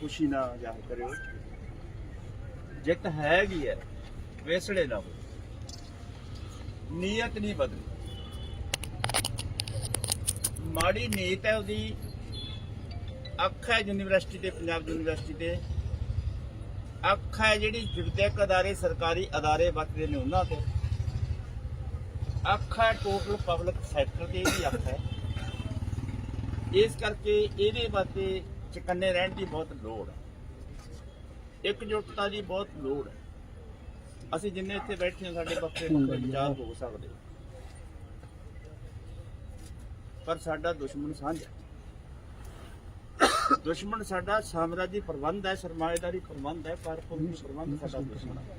ਖੁਸ਼ੀ ਨਾ ਜ਼ਾਹਿਰ ਕਰਿਓ। ਜਿੱਤ ਹੈਗੀ ਹੈ, ਵੇਸੜੇ ਨਾ ਹੋ ਨੀਅਤ ਨਹੀਂ ਬਦਲੀ। ਮਾੜੀ ਨੀਤ ਹੈ ਉਹਦੀ। ਅੱਖ ਹੈ ਯੂਨੀਵਰਸਿਟੀ ਤੇ, ਪੰਜਾਬ ਯੂਨੀਵਰਸਿਟੀ ਤੇ। ਅੱਖ ਹੈ ਜਿਹੜੀ ਵਿਦਿਅਕ ਅਦਾਰੇ, ਸਰਕਾਰੀ ਅਦਾਰੇ ਵਰਤਦੇ ਨੇ ਉਹਨਾਂ ਤੇ। ਅੱਖ ਹੈ ਟੋਟਲ ਪਬਲਿਕ ਸੈਕਟਰ ਤੇ ਇਹਦੀ ਅੱਖ ਹੈ। ਇਸ ਕਰਕੇ ਇਹਦੇ ਵਾਸਤੇ ਚਕੰਨੇ ਰਹਿਣ ਦੀ ਬਹੁਤ ਲੋੜ ਹੈ। ਇਕਜੁੱਟਤਾ ਦੀ ਬਹੁਤ ਲੋੜ ਹੈ। ਅਸੀਂ ਜਿੰਨੇ ਇੱਥੇ ਬੈਠੇ ਹਾਂ, ਸਾਡੇ ਵੱਖਰੇ ਵੱਖਰੇ ਵਿਚਾਰ ਹੋ ਸਕਦੇ ਪਰ ਸਾਡਾ ਦੁਸ਼ਮਣ ਸਾਂਝਾ ਦੁਸ਼ਮਣ ਸਾਡਾ ਸਾਮਰਾਜੀ ਪ੍ਰਬੰਧ ਹੈ, ਸਰਮਾਏਦਾਰੀ ਪ੍ਰਬੰਧ ਹੈ ਕਾਰਪੋਰੇਟ ਪ੍ਰਬੰਧ ਸਾਡਾ ਦੁਸ਼ਮਣ ਹੈ।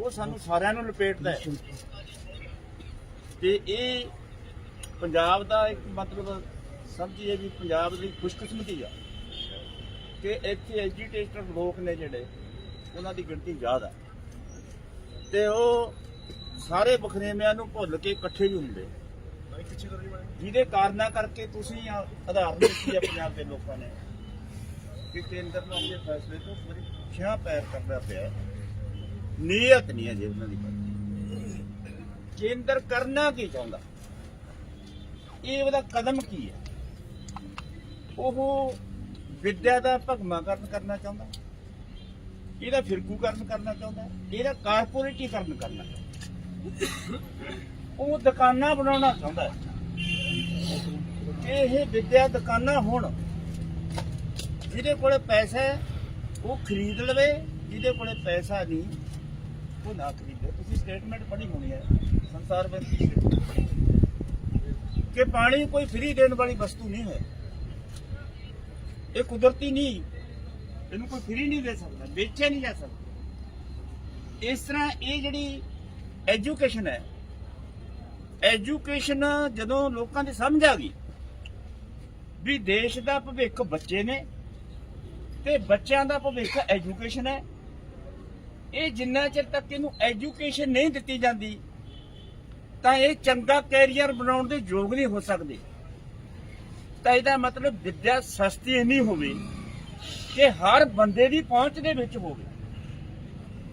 ਉਹ ਸਾਨੂੰ ਸਾਰਿਆਂ ਨੂੰ ਲਪੇਟਦਾ ਹੈ। ਤੇ ਇਹ ਪੰਜਾਬ ਦਾ ਇੱਕ ਮਤਲਬ ਸਮਝੀਏ ਵੀ ਪੰਜਾਬ ਦੀ ਖੁਸ਼ਕਿਸਮਤੀ ਆ ਕਿ ਇੱਥੇ ਐਜੀਟੇਟਡ ਲੋਕ ਨੇ ਜਿਹੜੇ, ਉਹਨਾਂ ਦੀ ਗਿਣਤੀ ਜ਼ਿਆਦਾ ਤੇ ਉਹ ਸਾਰੇ ਬਖਰੇਵਿਆਂ ਨੂੰ ਭੁੱਲ ਕੇ ਇਕੱਠੇ ਹੀ ਹੁੰਦੇ ਜਿਹਦੇ ਕਾਰਨਾਂ ਕਰਕੇ ਤੁਸੀਂ ਆਧਾਰ ਦਿੱਤੀ ਹੈ ਪੰਜਾਬ ਦੇ ਲੋਕਾਂ ਨੇ। ਕਿ ਕੇਂਦਰ ਨੂੰ ਆਪਣੇ ਫੈਸਲੇ ਤੋਂ ਪੂਰੀ ਛਾਂ ਪੈਰ ਕਰਨਾ ਪਿਆ ਨੀਅਤ ਨਹੀਂ ਹੈ ਜੀ ਉਹਨਾਂ ਦੀ ਕੋਈ। ਕੇਂਦਰ ਕਰਨਾ ਕੀ ਚਾਹੁੰਦਾ? ਇਹ ਉਹਦਾ ਕਦਮ ਕੀ ਹੈ? ਉਹ ਵਿੱਦਿਆ ਦਾ ਭਗਮਾਕਰਨ ਕਰਨਾ ਚਾਹੁੰਦਾ। ਇਹਦਾ ਫਿਰਕੂਕਰਨ ਕਰਨਾ ਚਾਹੁੰਦਾ। ਇਹਦਾ ਕਾਰਪੋਰੇਟੀਕਰਨ ਕਰਨਾ ਚਾਹੁੰਦਾ। ਉਹ ਦੁਕਾਨਾਂ ਬਣਾਉਣਾ ਚਾਹੁੰਦਾ ਇਹ ਵਿੱਦਿਆ ਦੁਕਾਨਾਂ ਹੋਣ ਜਿਹਦੇ ਕੋਲੇ ਪੈਸਾ ਹੈ, ਉਹ ਖਰੀਦ ਲਵੇ, ਜਿਹਦੇ ਕੋਲੇ ਪੈਸਾ ਨਹੀਂ, ਉਹ ਨਾ ਖਰੀਦੇ ਤੁਸੀਂ ਸਟੇਟਮੈਂਟ ਪੜ੍ਹੀ ਹੋਣੀ ਹੈ, ਸੰਸਾਰ ਵਿੱਚ ਕਿ ਪਾਣੀ ਕੋਈ ਫ੍ਰੀ ਦੇਣ ਵਾਲੀ ਵਸਤੂ ਨਹੀਂ ਹੈ। ਇਹ ਕੁਦਰਤੀ ਨਹੀਂ। ਇਹਨੂੰ ਕੋਈ ਫ੍ਰੀ ਨਹੀਂ ਦੇ ਸਕਦਾ, ਵੇਚਿਆ ਨਹੀਂ ਜਾ ਸਕਦਾ। ਇਸ ਤਰ੍ਹਾਂ ਇਹ ਜਿਹੜੀ ਐਜੂਕੇਸ਼ਨ ਹੈ ਐਜੂਕੇਸ਼ਨ ਜਦੋਂ ਲੋਕਾਂ ਦੀ ਸਮਝ ਆ ਗਈ ਵੀ ਦੇਸ਼ ਦਾ ਭਵਿੱਖ ਬੱਚੇ ਨੇ ਤੇ ਬੱਚਿਆਂ ਦਾ ਭਵਿੱਖ ਐਜੂਕੇਸ਼ਨ ਹੈ, ਇਹ ਜਿੰਨਾ ਚਿਰ ਤੱਕ ਇਹਨੂੰ ਐਜੂਕੇਸ਼ਨ ਨਹੀਂ ਦਿੱਤੀ ਜਾਂਦੀ, ਤਾਂ ਇਹ ਚੰਗਾ ਕੈਰੀਅਰ ਬਣਾਉਣ ਦੇ ਯੋਗ ਨਹੀਂ ਹੋ ਸਕਦੇ। ਤਾਂ ਇਹਦਾ ਮਤਲਬ ਵਿੱਦਿਆ ਸਸਤੀ ਇੰਨੀ ਹੋਵੇ ਕਿ ਹਰ ਬੰਦੇ ਦੀ ਪਹੁੰਚ ਦੇ ਵਿੱਚ ਹੋਵੇ।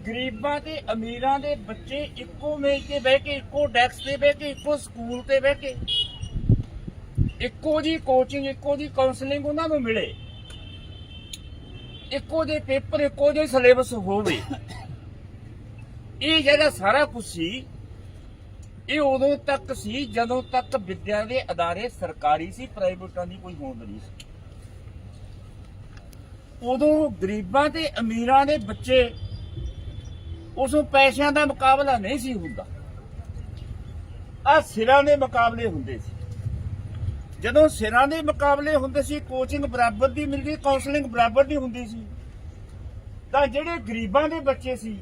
ਗਰੀਬਾਂ ਤੇ ਅਮੀਰਾਂ ਦੇ ਬੱਚੇ ਇੱਕੋ ਮੇਜ਼ ਤੇ ਬਹਿ ਕੇ, ਇੱਕੋ ਡੈਸਕ ਤੇ ਬਹਿ ਕੇ, ਇੱਕੋ ਸਕੂਲ ਤੇ ਬਹਿ ਕੇ, ਇੱਕੋ ਜੀ ਕੋਚਿੰਗ ਇੱਕੋ ਜੀ ਕਾਉਂਸਲਿੰਗ ਉਹਨਾਂ ਨੂੰ ਮਿਲੇ। ਇੱਕੋ ਜਿਹੇ ਪੇਪਰ, ਇੱਕੋ ਜਿਹੇ ਸਿਲੇਬਸ ਹੋਵੇ। ਇਹ ਜਿਹੜਾ ਸਾਰਾ ਕੁਝ ਸੀ ਇਹ ਉਦੋਂ ਤੱਕ ਸੀ ਜਦੋਂ ਤੱਕ ਵਿਦਿਆ ਦੇ ਅਦਾਰੇ ਸਰਕਾਰੀ ਸੀ, ਪ੍ਰਾਈਵੇਟਾਂ ਦੀ ਕੋਈ ਹੋਂਦ ਨਹੀਂ ਸੀ। ਉਦੋਂ ਗਰੀਬਾਂ ਤੇ ਅਮੀਰਾਂ ਦੇ ਬੱਚੇ ਉਸੋਂ ਪੈਸਿਆਂ ਦਾ ਮੁਕਾਬਲਾ ਨਹੀਂ ਸੀ ਹੁੰਦਾ। ਆ ਸਿਰਾਂ ਦੇ ਮੁਕਾਬਲੇ ਹੁੰਦੇ ਸੀ। ਜਦੋਂ ਸਿਰਾਂ ਦੇ ਮੁਕਾਬਲੇ ਹੁੰਦੇ ਸੀ ਕੋਚਿੰਗ ਬਰਾਬਰ ਦੀ ਮਿਲਦੀ ਕਾਉਂਸਲਿੰਗ ਬਰਾਬਰ ਦੀ ਹੁੰਦੀ ਸੀ, ਤਾਂ ਜਿਹੜੇ ਗਰੀਬਾਂ ਦੇ ਬੱਚੇ ਸੀ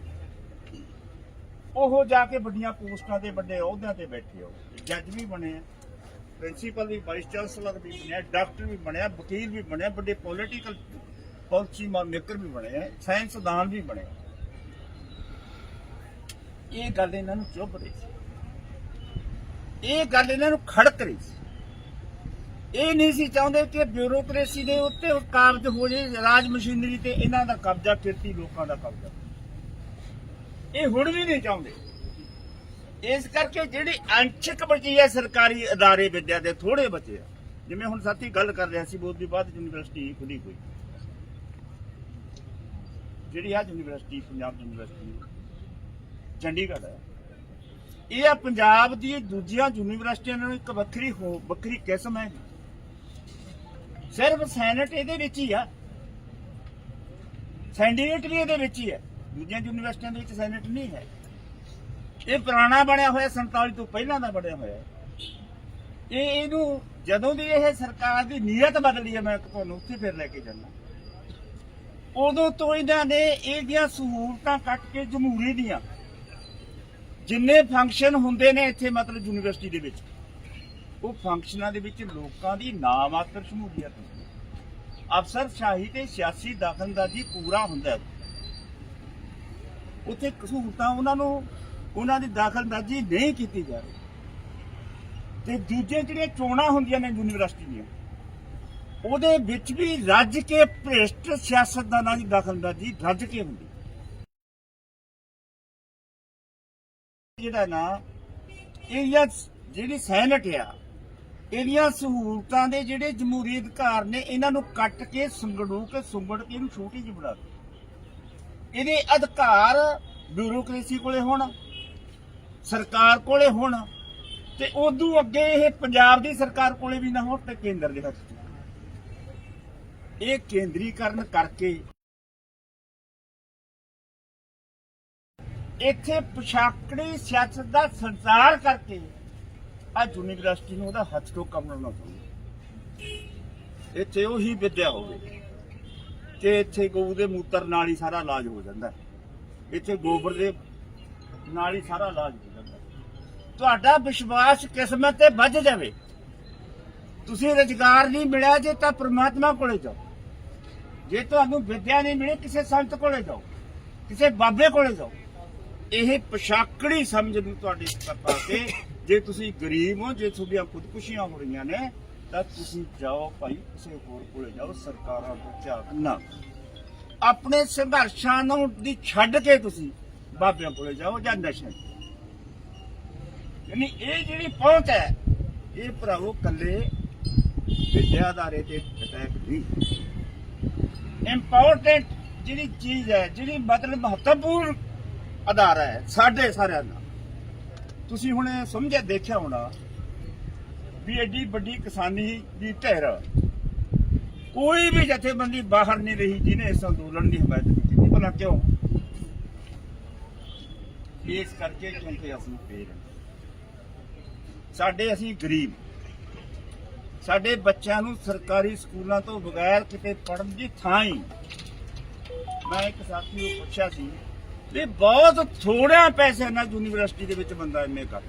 ਉਹ ਜਾ ਕੇ ਵੱਡੀਆਂ ਪੋਸਟਾਂ ਤੇ ਵੱਡੇ ਅਹੁਦਿਆਂ ਤੇ ਬੈਠੇ ਹੋ। ਜੱਜ ਵੀ ਬਣੇ ਆ, ਪ੍ਰਿੰਸੀਪਲ ਵੀ ਵਾਈਸ ਚਾਂਸਲਰ ਵੀ ਬਣਿਆ ਡਾਕਟਰ ਵੀ ਬਣਿਆ ਵਕੀਲ ਵੀ ਬਣਿਆ ਵੱਡੇ ਪੋਲੀਟੀਕਲ ਪਾਲਿਸੀ ਮੇਕਰ ਵੀ ਬਣੇ ਆ, ਸਾਇੰਸਦਾਨ ਵੀ ਬਣੇ ਇਹ ਗੱਲ ਇਹਨਾਂ ਨੂੰ ਚੁੱਭ ਰਹੀ ਸੀ। ਇਹ ਗੱਲ ਇਹਨਾਂ ਨੂੰ ਖੜਕ ਰਹੀ ਸੀ। ਇਹ ਨਹੀਂ ਸੀ ਚਾਹੁੰਦੇ ਕਿ ਬਿਊਰੋਕ੍ਰੇਸੀ ਦੇ ਉੱਤੇ ਕਾਬਜ ਹੋ ਜੇ ਰਾਜ ਮਸ਼ੀਨਰੀ ਤੇ ਇਹਨਾਂ ਦਾ ਕਬਜ਼ਾ ਕਿਰਤੀ ਲੋਕਾਂ ਦਾ ਕਬਜ਼ਾ। ਇਹ ਹੁਣ ਵੀ ਨਹੀਂ ਚਾਹੁੰਦੇ। ਇਸ ਕਰਕੇ ਜਿਹੜੀ ਅੰਸ਼ਕ ਬਚੀ ਹੈ ਸਰਕਾਰੀ ਅਦਾਰੇ ਵਿਦਿਆ ਦੇ ਥੋੜੇ ਬਚੇ ਆ। ਜਿਵੇਂ ਹੁਣ ਸਾਥੀ ਗੱਲ ਕਰ ਰਿਹਾ ਸੀ ਬਹੁਤ ਦੀ ਬਾਅਦ ਯੂਨੀਵਰਸਿਟੀ ਖੁੱਲੀ ਹੋਈ। ਜਿਹੜੀ ਆ ਯੂਨੀਵਰਸਿਟੀ, ਪੰਜਾਬ ਯੂਨੀਵਰਸਿਟੀ ਚੰਡੀਗੜ੍ਹ ਹੈ ਇਹ ਆ ਪੰਜਾਬ ਦੀ ਦੂਜੀਆਂ ਯੂਨੀਵਰਸਿਟੀਆਂ ਨਾਲੋਂ ਇੱਕ ਵੱਖਰੀ ਹੋ, ਵੱਖਰੀ ਕਿਸਮ ਹੈ। ਸਿਰਫ ਸੈਨੇਟ ਇਹਦੇ ਵਿੱਚ ਹੀ ਆ। ਸੈਂਡੀਨੇਟ ਵੀ ਇਹਦੇ ਵਿੱਚ ਹੀ ਹੈ ਦੂਜੀਆਂ ਯੂਨੀਵਰਸਿਟੀਆਂ ਦੇ ਵਿੱਚ ਸੈਨੇਟ ਨਹੀਂ ਹੈ। ਇਹ ਪੁਰਾਣਾ ਬਣਿਆ ਹੋਇਆ 47 ਤੋਂ ਪਹਿਲਾਂ ਦਾ ਬਣਿਆ ਹੋਇਆ ਇਹ ਇਹਨੂੰ ਜਦੋਂ ਦੀ ਇਹ ਸਰਕਾਰ ਦੀ ਨੀਅਤ ਬਦਲੀ ਹੈ, ਮੈਂ ਤੁਹਾਨੂੰ ਉੱਥੇ ਫਿਰ ਲੈ ਕੇ ਜਾਣਾ ਉਦੋਂ ਤੋਂ ਇਹਨਾਂ ਨੇ ਇਹਦੀਆਂ ਸਹੂਲਤਾਂ ਕੱਟ ਕੇ ਜਮਹੂਰੀ ਦੀਆਂ, ਜਿੰਨੇ ਫੰਕਸ਼ਨ ਹੁੰਦੇ ਨੇ ਇੱਥੇ ਮਤਲਬ ਯੂਨੀਵਰਸਿਟੀ ਦੇ ਵਿੱਚ, ਉਹ ਫੰਕਸ਼ਨਾਂ ਦੇ ਵਿੱਚ ਲੋਕਾਂ ਦੀ ਨਾਮਾਤਰ ਸ਼ਮੂਲੀਅਤ ਹੁੰਦੀ ਅਫਸਰ ਸ਼ਾਹੀ ਤੇ ਸਿਆਸੀ ਦਖਲਅੰਦਾਜ਼ੀ ਪੂਰਾ ਹੁੰਦਾ ਹੈ। ਉੱਥੇ ਸਹੂਲਤਾਂ ਉਹਨਾਂ ਨੂੰ, ਉਹਨਾਂ ਦੀ ਦਖਲਅੰਦਾਜ਼ੀ ਨਹੀਂ ਕੀਤੀ ਜਾ ਰਹੀ। ਤੇ ਦੂਜੇ ਜਿਹੜੀਆਂ ਚੋਣਾਂ ਹੁੰਦੀਆਂ ਨੇ ਯੂਨੀਵਰਸਿਟੀ ਦੀਆਂ, ਉਹਦੇ ਵਿੱਚ ਵੀ ਰੱਜ ਕੇ ਭ੍ਰਿਸ਼ਟ ਸਿਆਸਤਦਾਨਾਂ ਦੀ ਦਖਲਅੰਦਾਜ਼ੀ ਰੱਜ ਕੇ ਹੁੰਦੀ। ਜਿਹੜਾ ਨਾ ਇਹ ਜਿਹੜੀ ਸੈਨਟ ਆ, ਇਹਦੀਆਂ ਸਹੂਲਤਾਂ ਦੇ ਜਿਹੜੇ ਜਮਹੂਰੀ ਅਧਿਕਾਰ ਨੇ, ਇਹਨਾਂ ਨੂੰ ਕੱਟ ਕੇ ਸੰਗੜੂ ਕੇ ਸੁੰਗੜ ਕੇ ਇਹਨੂੰ ਛੋਟੀ ਜਿਹੀ ਬਣਾ ਦੇ ਇਹਦੇ ਅਧਿਕਾਰ ਬਿਊਰੋਕ੍ਰੇਸੀ ਕੋਲੇ ਹੋਣ, ਸਰਕਾਰ ਕੋਲੇ ਹੋਣ, ਤੇ ਉਦੋਂ ਅੱਗੇ ਇਹ ਪੰਜਾਬ ਦੀ ਸਰਕਾਰ ਕੋਲੇ ਵੀ ਨਾ ਹੋਣ ਤੇ ਕੇਂਦਰ ਦੇ ਹੱਥ ਇਹ ਕੇਂਦਰੀਕਰਨ ਕਰਕੇ ਇੱਥੇ ਪਛਾਕੜੀ ਸਿਆਸਤ ਦਾ ਸੰਚਾਰ ਕਰਕੇ ਅੱਜ ਯੂਨੀਵਰਸਿਟੀ ਨੂੰ ਉਹਦਾ ਹੱਥ ਟੋਕਾ ਬਣਾਉਣਾ ਚਾਹੁੰਦਾ ਇੱਥੇ ਉਹੀ ਵਿਦਿਆ ਹੋਵੇ। ਕਿ ਇੱਥੇ ਗਊ ਦੇ ਮੂਤਰ ਨਾਲ ਹੀ ਸਾਰਾ ਇਲਾਜ ਹੋ ਜਾਂਦਾ ਹੈ। ਇੱਥੇ ਗੋਬਰ ਦੇ ਨਾਲ ਹੀ ਸਾਰਾ ਇਲਾਜ ਹੋ ਜਾਂਦਾ ਹੈ। ਤੁਹਾਡਾ ਵਿਸ਼ਵਾਸ ਕਿਸਮਤ ਤੇ ਵੱਜ ਜਾਵੇ ਤੁਸੀਂ ਰੁਜ਼ਗਾਰ ਨਹੀਂ ਮਿਲਿਆ ਜੇ ਤਾਂ ਪ੍ਰਮਾਤਮਾ ਕੋਲੇ ਜਾਓ ਜੇ ਤੁਹਾਨੂੰ ਵਿਦਿਆ ਨਹੀਂ ਮਿਲੀ, ਕਿਸੇ ਸੰਤ ਕੋਲੇ ਜਾਓ, ਕਿਸੇ ਬਾਬੇ ਕੋਲੇ ਜਾਓ ਇਹ ਪਛਾਕੜੀ ਸਮਝ ਨੂੰ ਤੁਹਾਡੀ ਪਾ ਕੇ ਜੇ ਤੁਸੀਂ ਗਰੀਬ ਹੋ, ਜੇ ਤੁਹਾਡੀਆਂ ਖੁਦਕੁਸ਼ੀਆਂ ਹੋ ਰਹੀਆਂ ਨੇ ਤਾਂ ਤੁਸੀਂ ਜਾਓ ਭਾਈ, ਕਿਸੇ ਹੋਰ ਕੋਲੇ ਜਾਓ, ਸਰਕਾਰਾਂ ਤੋਂ ਝਾਕ ਨਾ ਆਪਣੇ ਸੰਘਰਸ਼ਾਂ ਨੂੰ ਦੀ ਛੱਡ ਕੇ ਤੁਸੀਂ ਬਾਬਿਆਂ ਕੋਲੇ ਜਾਓ ਜਾਂ ਨਸ਼ੇ ਯਾਨੀ ਇਹ ਜਿਹੜੀ ਪਹੁੰਚ ਹੈ, ਇਹ ਭਰਾਵੋ ਕੱਲੇ ਵਿਦਿਆ ਵਿਦਿਆਦਾਰੇ ਤੇ ਅਟੈਕ ਨਹੀਂ। ਇੰਪੋਰਟੈਂਟ ਜਿਹੜੀ ਚੀਜ਼ ਹੈ, ਜਿਹੜੀ ਮਤਲਬ ਮਹੱਤਵਪੂਰਨ ਅਦਾਰਾ ਹੈ, ਸਾਡੇ ਸਾਰਿਆਂ ਦਾ ਤੁਸੀਂ ਹੁਣ ਸਮਝਿਆ, ਦੇਖਿਆ ਹੋਣਾ ਵੀ ਐਡੀ ਵੱਡੀ ਕਿਸਾਨੀ ਦੀ ਧਿਰ ਕੋਈ ਵੀ ਜਥੇਬੰਦੀ ਬਾਹਰ ਨਹੀਂ ਰਹੀ ਜਿਹਨੇ ਇਸ ਅੰਦੋਲਨ ਦੀ ਹਮਾਇਤ ਕੀਤੀ। ਭਲਾ ਕਿਉਂ? ਇਸ ਕਰਕੇ ਕਿਉਂਕਿ ਅਸੀਂ ਫੇਰ ਸਾਡੇ ਅਸੀਂ ਗਰੀਬ। ਸਾਡੇ ਬੱਚਿਆਂ ਨੂੰ ਸਰਕਾਰੀ ਸਕੂਲਾਂ ਤੋਂ ਬਗੈਰ ਕਿਤੇ ਪੜਨ ਦੀ ਥਾਂ ਹੀ ਮੈਂ ਇੱਕ ਸਾਥੀ ਨੂੰ ਪੁੱਛਿਆ ਸੀ ਵੀ ਬਹੁਤ ਥੋੜਿਆਂ ਪੈਸਿਆਂ ਨਾਲ ਯੂਨੀਵਰਸਿਟੀ ਦੇ ਵਿੱਚ ਬੰਦਾ ਐਮਏ ਕਰ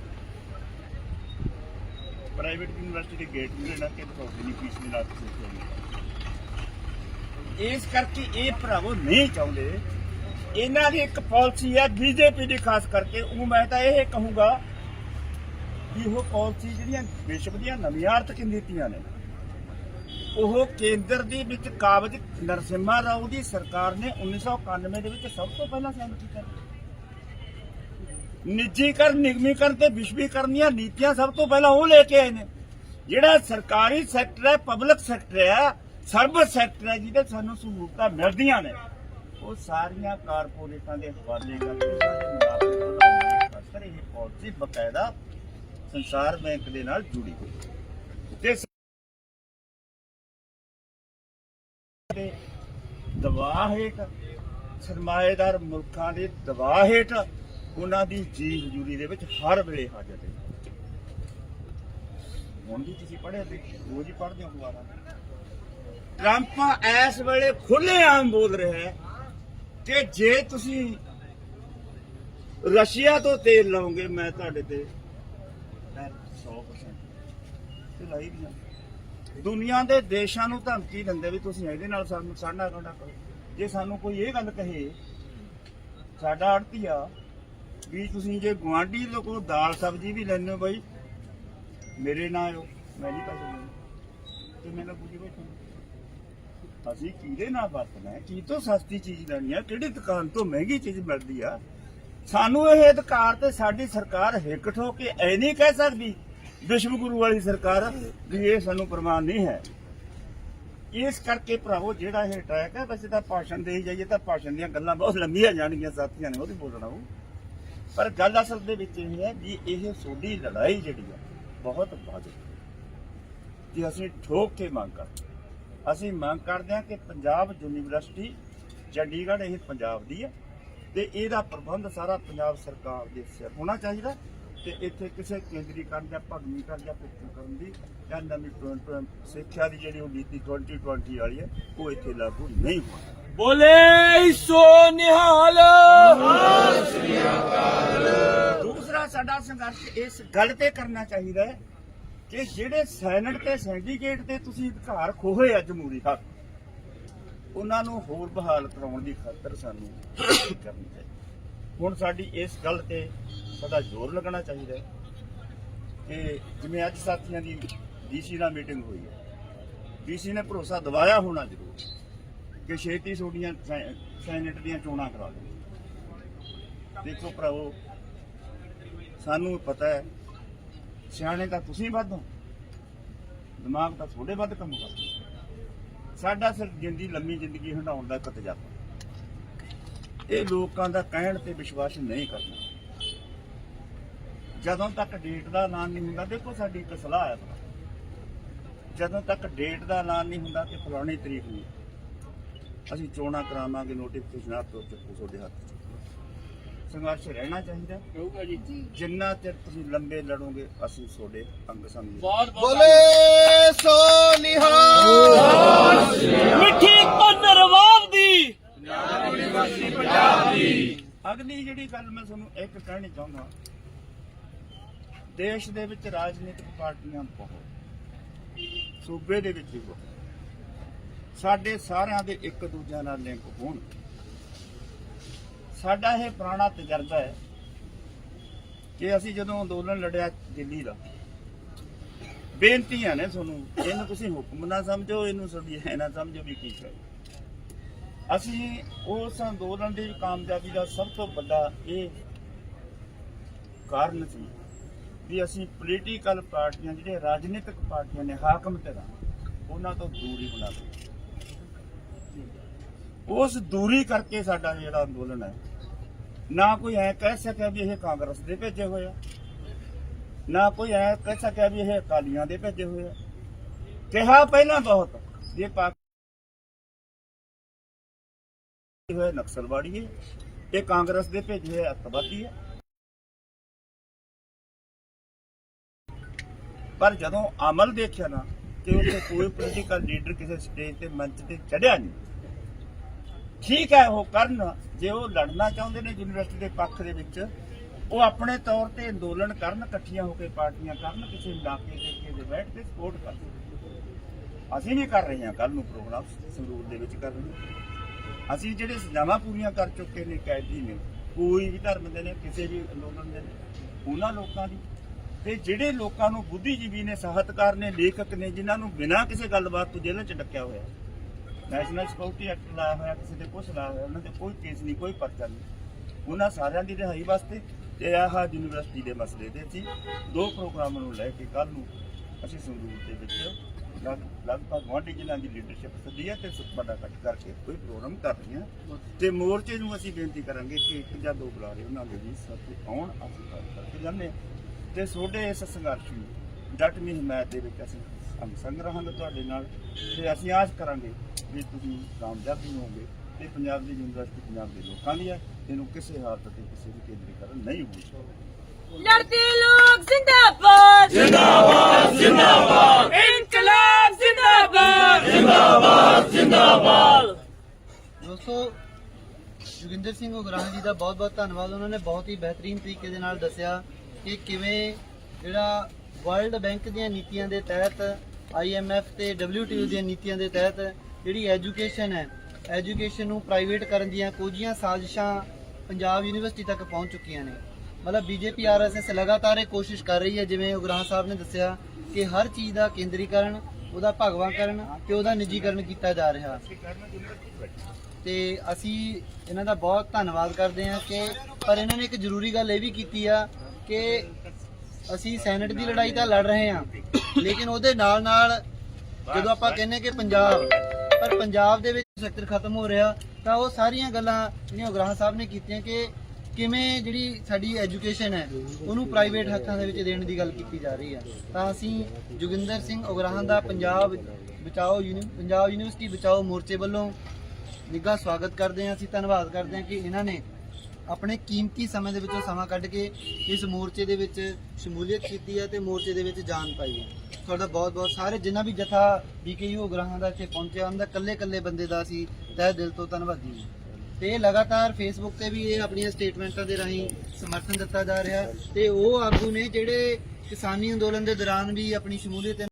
ਪ੍ਰਾਈਵੇਟ ਯੂਨੀਵਰਸਿਟੀ ਦੇ ਗੇਟ ਵੀ ਲੈਣਾ ਕਿ ਤੁਹਾਡੀ ਨਹੀਂ ਫੀਸ ਮਿਲਾ ਕੇ ਇਸ ਕਰਕੇ ਇਹ ਭਰਾਵੋ ਨਹੀਂ ਚਾਹੁੰਦੇ। ਇਹਨਾਂ ਦੀ ਇੱਕ ਪਾਲਿਸੀ ਹੈ ਬੀਜੇਪੀ ਦੀ, ਖਾਸ ਕਰਕੇ ਉਹ ਮੈਂ ਤਾਂ ਇਹ ਕਹੂੰਗਾ ਵੀ ਉਹ ਪਾਲਿਸੀ ਜਿਹੜੀਆਂ ਵਿਸ਼ਵ ਦੀਆਂ ਨਵੀਆਂ ਆਰਥਿਕ ਨੀਤੀਆਂ ਨੇ, ਉਹ ਕੇਂਦਰ ਦੀ ਵਿੱਚ ਕਾਬਜ ਨਰਸਿਮਹਾ ਰਾਓ ਦੀ ਸਰਕਾਰ ਨੇ 1991 ਦੇ ਵਿੱਚ ਸਭ ਤੋਂ ਪਹਿਲਾਂ ਸਾਈਨ ਕੀਤਾ ਨਿੱਜੀਕਰਨ, ਨਿਗਮੀਕਰਨ ਤੇ ਵਿਸ਼ਵੀਕਰਨ ਦੀਆਂ ਨੀਤੀਆਂ ਸਭ ਤੋਂ ਪਹਿਲਾਂ ਉਹ ਲੈ ਕੇ ਆਏ ਨੇ। ਜਿਹੜਾ ਸਰਕਾਰੀ ਸੈਕਟਰ ਹੈ, ਪਬਲਿਕ ਸੈਕਟਰ ਹੈ ਸਰਵਿਸ ਸੈਕਟਰ ਹੈ, ਜਿਹਦੇ ਸਾਨੂੰ ਸਹੂਲਤਾਂ ਮਿਲਦੀਆਂ ਨੇ। ਉਹ ਸਾਰੀਆਂ ਕਾਰਪੋਰੇਟਾਂ ਦੇ ਹਵਾਲੇ ਕਰਕੇ ਉਹਨਾਂ ਮੁਨਾਫੇ ਵਧਾਉਣ ਦੀ ਖਾਤਰ ਇਹ ਪਾਲਿਸੀ ਬਕਾਇਦਾ ਸੰਸਾਰ ਬੈਂਕ ਦੇ ਨਾਲ ਜੁੜੀ ਹੋਈ ਤੇ ਦਬਾਅ ਹੇਠ, ਸਰਮਾਏਦਾਰ ਮੁਲਕਾਂ ਦੇ ਦਬਾਅ ਹੇਠ ਉਹਨਾਂ ਦੀ ਜੀ ਹਜ਼ੂਰੀ ਦੇ ਵਿੱਚ ਹਰ ਵੇਲੇ ਹਾਜ਼ਰ ਹੈ ਹੁਣ ਵੀ ਤੁਸੀਂ ਪੜ੍ਹਿਆ ਤੇ ਰੋਜ਼ ਹੀ ਪੜ੍ਹਦੇ ਹੋ ਅਖਬਾਰਾਂ। ਟਰੰਪ ਇਸ ਵੇਲੇ ਖੁੱਲ੍ਹੇਆਮ ਬੋਲ ਰਿਹਾ ਹੈ ਕਿ ਜੇ ਤੁਸੀਂ ਰਸ਼ੀਆ ਤੋਂ ਤੇਲ ਲਓਗੇ ਮੈਂ ਤੁਹਾਡੇ ਤੇ ਮੈਂ 100% ਤੇ ਲਾਈ ਵੀ ਜਾਂਦੇ ਦੁਨੀਆ ਦੇ ਦੇਸ਼ਾਂ ਨੂੰ ਧਮਕੀ ਦਿੰਦੇ ਵੀ ਤੁਸੀਂ ਇਹਦੇ ਨਾਲ ਸਾਨੂੰ ਸਾਡਾ ਕਰੋ। ਜੇ ਸਾਨੂੰ ਕੋਈ ਇਹ ਗੱਲ ਕਹੇ, ਸਾਡਾ ਅੜਤੀਆ ਵੀ ਤੁਸੀਂ ਜੇ ਗੁਆਂਢੀ ਲੋਕੋ ਦਾਲ ਸਬਜ਼ੀ ਵੀ ਲੈਣੇ ਹੋ ਬਾਈ, ਮੇਰੇ ਨਾਲ ਆਇਓ, ਮੈਂ ਨਹੀਂ ਪੈਸੇ ਦੇਣੇ ਤੇ ਮੈਨੂੰ ਪੁੱਛੀ ਬੈਠੋ। ਅਸੀਂ ਕਿਹਦੇ ਨਾਲ ਵਰਤਣਾ ਹੈ? ਕੀ ਤੋਂ ਸਸਤੀ ਚੀਜ਼ ਲੈਣੀ ਹੈ? ਕਿਹੜੀ ਦੁਕਾਨ ਤੋਂ ਮਹਿੰਗੀ ਚੀਜ਼ ਮਿਲਦੀ ਆ? ਸਾਨੂੰ ਇਹ ਅਧਿਕਾਰ ਤੇ ਸਾਡੀ ਸਰਕਾਰ ਹਿੱਕ ਠੋ ਕੇ ਐ ਨਹੀਂ ਕਹਿ ਸਕਦੀ, ਵਿਸ਼ਵ ਗੁਰੂ ਵਾਲੀ ਸਰਕਾਰ, ਵੀ ਇਹ ਸਾਨੂੰ ਪ੍ਰਮਾਣ ਨਹੀਂ ਹੈ। ਇਸ ਕਰਕੇ ਭਰਾਵੋ, ਜਿਹੜਾ ਇਹ ਅਟੈਕ ਹੈ, ਵੈਸੇ ਤਾਂ ਭਾਸ਼ਣ ਦੇ ਜਾਈਏ, ਤਾਂ ਭਾਸ਼ਣ ਦੀਆਂ ਗੱਲਾਂ ਬਹੁਤ ਲੰਮੀਆਂ ਜਾਣਗੀਆਂ ਸਾਥੀਆਂ ਨੇ ਉਹਦੀ ਬੋਲਣਾ ਉਹ ਪਰ ਗੱਲ ਅਸਲ ਦੇ ਵਿੱਚ ਇਹ ਹੈ ਵੀ ਇਹ ਸੋਡੀ ਲੜਾਈ ਜਿਹੜੀ ਆ, ਬਹੁਤ ਵੱਧ ਕਿ ਅਸੀਂ ਠੋਕ ਕੇ ਮੰਗ ਕਰਦੇ ਅਸੀਂ ਮੰਗ ਕਰਦੇ ਹਾਂ ਕਿ ਪੰਜਾਬ ਯੂਨੀਵਰਸਿਟੀ, ਚੰਡੀਗੜ੍ਹ ਇਹ ਪੰਜਾਬ ਦੀ ਹੈ ਤੇ ਇਹਦਾ ਪ੍ਰਬੰਧ ਸਾਰਾ ਪੰਜਾਬ ਸਰਕਾਰ ਦੇ ਸਿਰ ਹੋਣਾ ਚਾਹੀਦਾ ਤੇ ਇੱਥੇ ਕਿਸੇ ਕੇਂਦਰੀਕਰਨ ਜਾਂ ਭਗਵੀਕਰਨ ਜਾਂ ਕਰਨ ਦੀ ਜਾਂ ਨਵੀਂ ਸਿੱਖਿਆ ਦੀ ਜਿਹੜੀ ਉਹ ਨੀਤੀ 2020 ਵਾਲੀ ਹੈ, ਉਹ ਇੱਥੇ ਲਾਗੂ ਨਹੀਂ ਹੋਣੀ। ਬੋਲੇ ਸੋ ਨਿਹਾਲ। ਦੂਸਰਾ ਸਾਡਾ ਸੰਘਰਸ਼ ਇਸ ਗੱਲ ਤੇ ਕਰਨਾ ਚਾਹੀਦਾ ਹੈ ਕਿ ਜਿਹੜੇ ਸੈਨੇਟ ਤੇ ਸਿੰਡੀਕੇਟ ਤੇ ਤੁਸੀਂ ਅਧਿਕਾਰ ਖੋਹੇ ਆ ਜਮਹੂਰੀ ਹੱਕ, ਉਹਨਾਂ ਨੂੰ ਹੋਰ ਬਹਾਲ ਕਰਾਉਣ ਦੀ ਖਾਤਰ ਸਾਨੂੰ ਕਰਨੀ ਚਾਹੀਦੀ? ਹੁਣ ਸਾਡੀ ਇਸ ਗੱਲ ਤੇ ਸਾਡਾ ਜ਼ੋਰ ਲੱਗਣਾ ਚਾਹੀਦਾ ਹੈ ਕਿ ਜਿਵੇਂ ਅੱਜ ਸਾਥੀਆਂ ਦੀ ਡੀਸੀ ਨਾਲ ਮੀਟਿੰਗ ਹੋਈ ਹੈ। ਡੀਸੀ ਨੇ ਭਰੋਸਾ ਦਿਵਾਇਆ ਹੋਣਾ ਜ਼ਰੂਰ। ਕਿ ਛੇਤੀ ਤੁਹਾਡੀਆਂ ਸੈ- ਸੈਨੇਟ ਦੀਆਂ ਚੋਣਾਂ ਕਰਾ ਦਿਓ। ਦੇਖੋ ਭਰਾਵੋ, ਸਾਨੂੰ ਪਤਾ ਹੈ, ਸਿਆਣੇ ਤਾਂ ਤੁਸੀਂ ਵੱਧ ਹੋ, ਦਿਮਾਗ ਤਾਂ ਤੁਹਾਡੇ ਵੱਧ ਕੰਮ ਕਰਦਾ ਸਾਡਾ ਸਿਰਫ ਜਿੰਦੀ ਲੰਮੀ ਜ਼ਿੰਦਗੀ ਹੰਡਾਉਣ ਦਾ ਇੱਕ ਤਜਰਬਾ ਇਹ ਲੋਕਾਂ ਦਾ ਕਹਿਣ ਤੇ ਵਿਸ਼ਵਾਸ ਨਹੀਂ ਕਰਨਾ। ਜਦੋਂ ਤੱਕ ਡੇਟ ਦਾ ਐਲਾਨ ਨਹੀਂ ਹੁੰਦਾ, ਦੇਖੋ ਸਾਡੀ ਇੱਕ ਸਲਾਹ ਹੈ ਜਦੋਂ ਤੱਕ ਡੇਟ ਦਾ ਐਲਾਨ ਨਹੀਂ ਹੁੰਦਾ ਕਿ ਫਲਾਣੀ ਤਰੀਕ ਨੂੰ ਅਸੀਂ ਚੋਣਾਂ ਕਰਾਵਾਂਗੇ ਨੋਟੀਫਿਕੇਸ਼ਨ ਆਪ ਤੋਂ ਚੱਕੂ ਤੁਹਾਡੇ ਹੱਥ 'ਚ ਸੰਘਰਸ਼ ਰਹਿਣਾ ਚਾਹੀਦਾ। ਰਹੂਗਾ ਜੀ। ਜਿੰਨਾ ਚਿਰ ਤੁਸੀਂ ਲੰਬੇ ਲੜੋਗੇ ਅਸੀਂ ਤੁਹਾਡੇ ਅੰਗ ਸੰਗ ਬਹੁਤ ਬਹੁਤ ਬੋਲੇ ਸੋ ਨਿਹਾਲ। ਮਿੱਠੀ ਧੁਨ ਰਵਾਬ ਦੀ। ਅਗਲੀ ਜਿਹੜੀ ਗੱਲ ਮੈਂ ਤੁਹਾਨੂੰ ਇੱਕ ਕਹਿਣੀ ਚਾਹੁੰਦਾ ਦੇਸ਼ ਦੇ ਵਿੱਚ ਰਾਜਨੀਤਿਕ ਪਾਰਟੀਆਂ ਬਹੁਤ ਸੂਬੇ ਦੇ ਵਿੱਚ ਵੀ ਬਹੁਤ। ਸਾਡੇ ਸਾਰਿਆਂ ਦੇ ਇੱਕ ਦੂਜਿਆਂ ਨਾਲ ਲਿੰਕ ਹੋਣ। ਸਾਡਾ ਇਹ ਪੁਰਾਣਾ ਤਜਰਬਾ ਹੈ ਕਿ ਅਸੀਂ ਜਦੋਂ ਅੰਦੋਲਨ ਲੜਿਆ ਦਿੱਲੀ ਦਾ, ਬੇਨਤੀਆਂ ਨੇ ਤੁਹਾਨੂੰ, ਇਹਨੂੰ ਤੁਸੀਂ ਹੁਕਮ ਨਾ ਸਮਝੋ, ਇਹਨੂੰ ਤੁਹਾਡੀ ਹੈ ਨਾ ਸਮਝੋ ਵੀ ਕੀ ਕਰੇ। ਅਸੀਂ ਉਸ ਅੰਦੋਲਨ ਦੀ ਕਾਮਯਾਬੀ ਦਾ ਸਭ ਤੋਂ ਵੱਡਾ ਇਹ ਕਾਰਨ ਸੀ ਵੀ ਅਸੀਂ ਪੋਲੀਟੀਕਲ ਪਾਰਟੀਆਂ ਜਿਹੜੇ ਰਾਜਨੀਤਿਕ ਪਾਰਟੀਆਂ ਨੇ, ਹਾਕਮ ਤੇ ਉਹਨਾਂ ਤੋਂ ਦੂਰੀ ਬਣਾ ਲਈ ਉਸ ਦੂਰੀ ਕਰਕੇ ਸਾਡਾ ਜਿਹੜਾ ਅੰਦੋਲਨ ਹੈ, ਨਾ ਕੋਈ ਐ ਕਹਿ ਸਕਿਆ ਵੀ ਇਹ ਕਾਂਗਰਸ ਦੇ ਭੇਜੇ ਹੋਏ ਆ, ਨਾ ਕੋਈ ਐ ਕਹਿ ਸਕਿਆ ਵੀ ਇਹ ਅਕਾਲੀਆਂ ਦੇ ਭੇਜੇ ਹੋਏ ਆ। ਕਿਹਾ ਪਹਿਲਾਂ ਬਹੁਤ ਜੇ ਪਾਕਿਸਤਾਨ ਹੋਏ ਨਕਸਲਵਾੜੀ ਹੈ, ਇਹ ਕਾਂਗਰਸ ਦੇ ਭੇਜੇ ਹੋਏ ਅੱਤਵਾਦੀ ਹੈ। ਪਰ ਜਦੋਂ ਅਮਲ ਦੇਖਿਆ ਨਾ ਕਿ ਉੱਥੇ ਕੋਈ ਪੋਲੀਟੀਕਲ ਲੀਡਰ ਕਿਸੇ ਸਟੇਜ ਤੇ ਮੰਚ ਤੇ ਚੜਿਆ ਨਹੀਂ। ਠੀਕ ਹੈ ਉਹ ਕਰਨ, ਜੇ ਉਹ ਲੜਨਾ ਚਾਹੁੰਦੇ ਨੇ ਯੂਨੀਵਰਸਿਟੀ ਦੇ ਪੱਖ ਦੇ ਵਿੱਚ, ਉਹ ਆਪਣੇ ਤੌਰ ਤੇ ਅੰਦੋਲਨ ਕਰਨ, ਇਕੱਠੀਆਂ ਹੋ ਕੇ ਪਾਰਟੀਆਂ ਕਰਨ, ਕਿਸੇ ਇਲਾਕੇ ਦੇ ਕੇ ਬੈਠ ਕੇ ਸਪੋਰਟ ਕਰਨ। ਅਸੀਂ ਵੀ ਕਰ ਰਹੇ ਹਾਂ ਕੱਲ ਨੂੰ ਪ੍ਰੋਗਰਾਮ, ਸੰਗਰੂਰ ਦੇ ਵਿੱਚ ਕਰ ਰਹੇ ਅਸੀਂ ਜਿਹੜੇ ਸਜ਼ਾਵਾਂ ਪੂਰੀਆਂ ਕਰ ਚੁੱਕੇ ਨੇ ਕੈਦੀ ਨੇ, ਕੋਈ ਵੀ ਧਰਮ ਦੇ ਨੇ, ਕਿਸੇ ਵੀ ਅੰਦੋਲਨ ਦੇ ਨੇ, ਉਹਨਾਂ ਲੋਕਾਂ ਦੀ। ਤੇ ਜਿਹੜੇ ਲੋਕਾਂ ਨੂੰ ਬੁੱਧੀਜੀਵੀ ਨੇ, ਸਾਹਿਤਕਾਰ ਨੇ, ਲੇਖਕ ਨੇ, ਜਿਨ੍ਹਾਂ ਨੂੰ ਬਿਨਾਂ ਕਿਸੇ ਗੱਲਬਾਤ ਤੋਂ ਜੇਲ੍ਹ 'ਚ ਡੱਕਿਆ ਹੋਇਆ ਨੈਸ਼ਨਲ ਸਿਕਿਉਰਿਟੀ ਐਕਟ ਲਾਇਆ ਹੋਇਆ, ਕਿਸੇ ਤੇ ਕੁਛ ਲਾਇਆ ਹੋਇਆ, ਉਹਨਾਂ ਤੇ ਕੋਈ ਕੇਸ ਨਹੀਂ, ਕੋਈ ਪਰਚਾ ਨਹੀਂ। ਉਹਨਾਂ ਸਾਰਿਆਂ ਦੀ ਰਿਹਾਈ ਵਾਸਤੇ ਤੇ ਆਹ ਯੂਨੀਵਰਸਿਟੀ ਦੇ ਮਸਲੇ ਦੇ ਸੀ ਦੋ ਪ੍ਰੋਗਰਾਮਾਂ ਨੂੰ ਲੈ ਕੇ ਕੱਲ ਨੂੰ ਅਸੀਂ ਸੰਗਰੂਰ ਦੇ ਵਿੱਚ ਲਗ- ਲਗਭਗ ਗੁਆਂਢੀ ਜ਼ਿਲ੍ਹਿਆਂ ਦੀ ਲੀਡਰਸ਼ਿਪ ਸੱਦੀ ਹੈ ਤੇ ਵੱਡਾ ਇਕੱਠ ਕਰਕੇ ਕੋਈ ਪ੍ਰੋਗਰਾਮ ਕਰ ਰਹੇ ਹਾਂ। ਤੇ ਮੋਰਚੇ ਨੂੰ ਅਸੀਂ ਬੇਨਤੀ ਕਰਾਂਗੇ ਕਿ ਇੱਕ ਜਾਂ ਦੋ ਬੁਲਾਰੇ ਉਹਨਾਂ ਦੇ ਵੀ ਸਾਥੀ ਆਉਣ, ਅਸੀਂ ਗੱਲ ਕਰਕੇ ਜਾਂਦੇ ਹਾਂ। ਤੇ ਤੁਹਾਡੇ ਇਸ ਸੰਘਰਸ਼ ਨੂੰ ਡਟਵੀਂ ਹਮਾਇਤ ਦੇ ਵਿੱਚ ਅਸੀਂ ਢੰਗ ਸੰਗ ਰਹਾਂਗੇ ਤੁਹਾਡੇ ਨਾਲ ਤੇ ਅਸੀਂ ਆਸ ਕਰਾਂਗੇ ਵੀ ਤੁਸੀਂ ਕਾਮਯਾਬੀ ਹੋਵੋਗੇ ਤੇ ਪੰਜਾਬ ਦੀ ਯੂਨੀਵਰਸਿਟੀ ਪੰਜਾਬ ਦੇ ਲੋਕਾਂ ਦੀ ਹੈ ਇਹਨੂੰ ਕਿਸੇ ਹਾਲਤ ਤੇ ਕਿਸੇ ਵੀ ਕੇਂਦਰੀਕਰਨ ਨਹੀਂ ਹੋਊਗਾ ਲੜਦੇ ਲੋਕ ਜ਼ਿੰਦਾਬਾਦ। ਜ਼ਿੰਦਾਬਾਦ ਜ਼ਿੰਦਾਬਾਦ। ਇਨਕਲਾਬ ਜ਼ਿੰਦਾਬਾਦ। ਜ਼ਿੰਦਾਬਾਦ ਜ਼ਿੰਦਾਬਾਦ। ਦੋਸਤੋ ਜੁਗਿੰਦਰ ਸਿੰਘ ਉਗਰਾਹ ਜੀ ਦਾ ਬਹੁਤ-ਬਹੁਤ ਧੰਨਵਾਦ। ਉਹਨਾਂ ਨੇ ਬਹੁਤ ਹੀ ਬਿਹਤਰੀਨ ਤਰੀਕੇ ਦੇ ਨਾਲ ਦੱਸਿਆ ਕਿ ਕਿਵੇਂ ਜਿਹੜਾ ਵਰਲਡ ਬੈਂਕ ਦੀਆਂ ਨੀਤੀਆਂ ਦੇ ਤਹਿਤ IMF ਤੇ WTO ਦੀਆਂ ਨੀਤੀਆਂ ਦੇ ਤਹਿਤ ਜਿਹੜੀ ਐਜੂਕੇਸ਼ਨ ਹੈ, ਐਜੂਕੇਸ਼ਨ ਨੂੰ ਪ੍ਰਾਈਵੇਟ ਕਰਨ ਦੀਆਂ ਕੁਝੀਆਂ ਸਾਜ਼ਿਸ਼ਾਂ ਪੰਜਾਬ ਯੂਨੀਵਰਸਿਟੀ ਤੱਕ ਪਹੁੰਚ ਚੁੱਕੀਆਂ ਨੇ। ਮਤਲਬ ਬੀਜੇਪੀ ਆਰਐਸਐਸ ਲਗਾਤਾਰ ਇਹ ਕੋਸ਼ਿਸ਼ ਕਰ ਰਹੀ ਹੈ, ਜਿਵੇਂ ਉਗਰਾਹ ਸਾਹਿਬ ਨੇ ਦੱਸਿਆ ਕਿ ਹਰ ਚੀਜ਼ ਦਾ ਕੇਂਦਰੀਕਰਨ, ਉਹਦਾ ਭਗਵਾਕਰਨ ਤੇ ਉਹਦਾ ਨਿੱਜੀਕਰਨ ਕੀਤਾ ਜਾ ਰਿਹਾ। ਤੇ ਅਸੀਂ ਇਹਨਾਂ ਦਾ ਬਹੁਤ ਧੰਨਵਾਦ ਕਰਦੇ ਹਾਂ ਕਿ, ਪਰ ਇਹਨਾਂ ਨੇ ਇੱਕ ਜ਼ਰੂਰੀ ਗੱਲ ਇਹ ਵੀ ਕੀਤੀ ਆ ਕਿ ਅਸੀਂ ਸੈਨੇਟ ਦੀ ਲੜਾਈ ਤਾਂ ਲੜ ਰਹੇ ਹਾਂ ਲੇਕਿਨ ਉਹਦੇ ਨਾਲ ਨਾਲ ਜਦੋਂ ਆਪਾਂ ਕਹਿੰਨੇ ਕਿ ਪੰਜਾਬ ਪਰ ਪੰਜਾਬ ਦੇ ਵਿੱਚ ਸੈਕਟਰ ਖਤਮ ਹੋ ਰਿਹਾ ਤਾਂ ਉਹ ਸਾਰੀਆਂ ਗੱਲਾਂ ਜਿਹੜੀਆਂ ਉਗਰਾਹ ਸਾਹਿਬ ਨੇ ਕੀਤੀਆਂ ਕਿ ਕਿਵੇਂ ਜਿਹੜੀ ਸਾਡੀ ਐਜੂਕੇਸ਼ਨ ਹੈ ਉਹਨੂੰ ਪ੍ਰਾਈਵੇਟ ਹੱਥਾਂ ਦੇ ਵਿੱਚ ਦੇਣ ਦੀ ਗੱਲ ਕੀਤੀ ਜਾ ਰਹੀ ਹੈ। ਤਾਂ ਅਸੀਂ ਜੋਗਿੰਦਰ ਸਿੰਘ ਉਗਰਾਹ ਦਾ ਪੰਜਾਬ ਬਚਾਓ ਪੰਜਾਬ ਯੂਨੀਵਰਸਿਟੀ ਬਚਾਓ ਮੋਰਚੇ ਵੱਲੋਂ ਨਿੱਘਾ ਸਵਾਗਤ ਕਰਦੇ ਹਾਂ। ਅਸੀਂ ਧੰਨਵਾਦ ਕਰਦੇ ਹਾਂ ਕਿ ਇਹਨਾਂ ਨੇ ਆਪਣੇ ਕੀਮਤੀ ਸਮੇਂ ਦੇ ਵਿੱਚੋਂ ਸਮਾਂ ਕੱਢ ਕੇ ਇਸ ਮੋਰਚੇ ਦੇ ਵਿੱਚ ਸ਼ਮੂਲੀਅਤ ਕੀਤੀ ਹੈ ਤੇ ਮੋਰਚੇ ਦੇ ਵਿੱਚ ਜਾਨ ਪਾਈ ਹੈ। ਤੁਹਾਡਾ ਬਹੁਤ ਬਹੁਤ ਸਾਰੇ ਜਿੰਨਾ ਵੀ ਜਥਾ ਬੀਕੇਯੂ ਗ੍ਰਾਹਾਂ ਦਾ ਇੱਥੇ ਪਹੁੰਚਿਆ, ਉਹਨਾਂ ਦਾ ਕੱਲੇ ਕੱਲੇ ਬੰਦੇ ਦਾ ਅਸੀਂ ਤਹਿ ਦਿਲ ਤੋਂ ਧੰਨਵਾਦੀ ਹਾਂ। ਤੇ ਲਗਾਤਾਰ ਫੇਸਬੁੱਕ ਤੇ ਵੀ ਇਹ ਆਪਣੀਆਂ ਸਟੇਟਮੈਂਟਾਂ ਦੇ ਰਾਹੀਂ ਸਮਰਥਨ ਦਿੱਤਾ ਜਾ ਰਿਹਾ ਤੇ ਉਹ ਆਗੂ ਨੇ ਜਿਹੜੇ ਕਿਸਾਨੀ ਅੰਦੋਲਨ ਦੇ ਦੌਰਾਨ ਵੀ ਆਪਣੀ ਸ਼ਮੂਲੀਅਤ